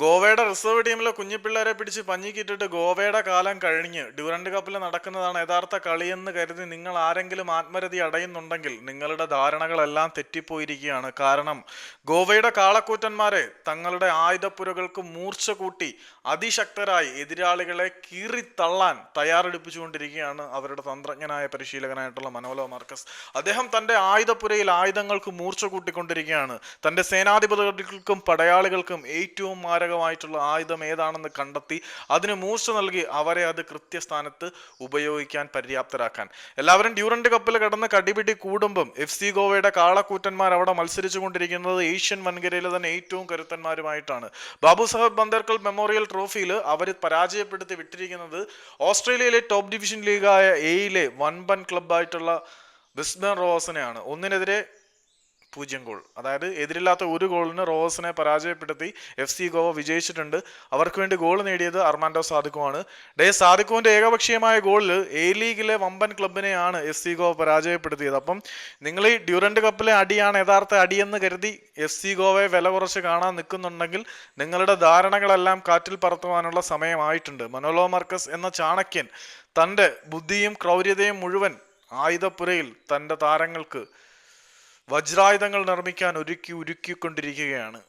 ഗോവയുടെ റിസർവ് ടീമിലെ കുഞ്ഞിപ്പിള്ളേരെ പിടിച്ച് പഞ്ഞിക്കിട്ടിട്ട് ഗോവയുടെ കാലം കഴിഞ്ഞ് ഡ്യൂറന്റ് കപ്പിൽ നടക്കുന്നതാണ് യഥാർത്ഥ കളിയെന്ന് കരുതി നിങ്ങൾ ആരെങ്കിലും ആത്മരതി അടയുന്നുണ്ടെങ്കിൽ നിങ്ങളുടെ ധാരണകളെല്ലാം തെറ്റിപ്പോയിരിക്കുകയാണ്. കാരണം ഗോവയുടെ കാളക്കൂറ്റന്മാരെ തങ്ങളുടെ ആയുധപ്പുരകൾക്ക് മൂർച്ച കൂട്ടി അതിശക്തരായി എതിരാളികളെ കീറിത്തള്ളാൻ തയ്യാറെടുപ്പിച്ചുകൊണ്ടിരിക്കുകയാണ് അവരുടെ തന്ത്രജ്ഞനായ പരിശീലകനായിട്ടുള്ള മനോലോ മാർക്കസ്. അദ്ദേഹം തന്റെ ആയുധപ്പുരയിൽ ആയുധങ്ങൾക്ക് മൂർച്ച കൂട്ടിക്കൊണ്ടിരിക്കുകയാണ്. തന്റെ സേനാധിപതികൾക്കും പടയാളികൾക്കും ഏറ്റവും മാരകമായിട്ടുള്ള ആയുധം ഏതാണെന്ന് കണ്ടെത്തി അതിന് മൂർച്ച നൽകി അവരെ അത് കൃത്യസ്ഥാനത്ത് ഉപയോഗിക്കാൻ പര്യാപ്തരാക്കാൻ. എല്ലാവരും ഡ്യൂറന്റ് കപ്പിൽ കിടന്ന് കടിപിടി കൂടുമ്പം എഫ് സി ഗോവയുടെ കാളക്കൂറ്റന്മാർ അവിടെ മത്സരിച്ചു കൊണ്ടിരിക്കുന്നത് ഏഷ്യൻ വൻകരയിലെ തന്നെ ഏറ്റവും കരുത്തന്മാരുമായിട്ടാണ്. ബാബു സാഹബ് ബന്ദർക്കൽ മെമ്മോറിയൽ ട്രോഫിയിൽ അവർ പരാജയപ്പെടുത്തി വിട്ടിരിക്കുന്നത് ഓസ്ട്രേലിയയിലെ ടോപ്പ് ഡിവിഷൻ ലീഗായ എയിലെ വൻപൻ ക്ലബ്ബായിട്ടുള്ള ബിസ്ബൻ റോസിനെയാണ് ഒന്നിനെതിരെ പൂജ്യം ഗോൾ. അതായത് എതിരില്ലാത്ത ഒരു ഗോളിന് റോസിനെ പരാജയപ്പെടുത്തി എഫ് സി ഗോവ വിജയിച്ചിട്ടുണ്ട്. അവർക്ക് വേണ്ടി ഗോൾ നേടിയത് അർമാൻഡോ സാദിക്കുമാണ് ഡേ സാദിക്കുവിന്റെ ഏകപക്ഷീയമായ ഗോളിൽ എ ലീഗിലെ വമ്പൻ ക്ലബിനെയാണ് എഫ് സി ഗോവ പരാജയപ്പെടുത്തിയത്. അപ്പം നിങ്ങൾ ഈ ഡ്യൂറൻഡ് കപ്പിലെ അടിയാണ് യഥാർത്ഥ അടിയെന്ന് കരുതി എഫ് സി ഗോവയെ വില കുറച്ച് കാണാൻ നിൽക്കുന്നുണ്ടെങ്കിൽ നിങ്ങളുടെ ധാരണകളെല്ലാം കാറ്റിൽ പറത്തുവാനുള്ള സമയമായിട്ടുണ്ട്. മനോലോ മർക്കസ് എന്ന ചാണക്യൻ തന്റെ ബുദ്ധിയും ക്രൗര്യതയും മുഴുവൻ ആയുധപ്പുരയിൽ തന്റെ താരങ്ങൾക്ക് വജ്രായുധങ്ങൾ നിർമ്മിക്കാൻ ഒരുക്കി ഉരുക്കിക്കൊണ്ടിരിക്കുകയാണ്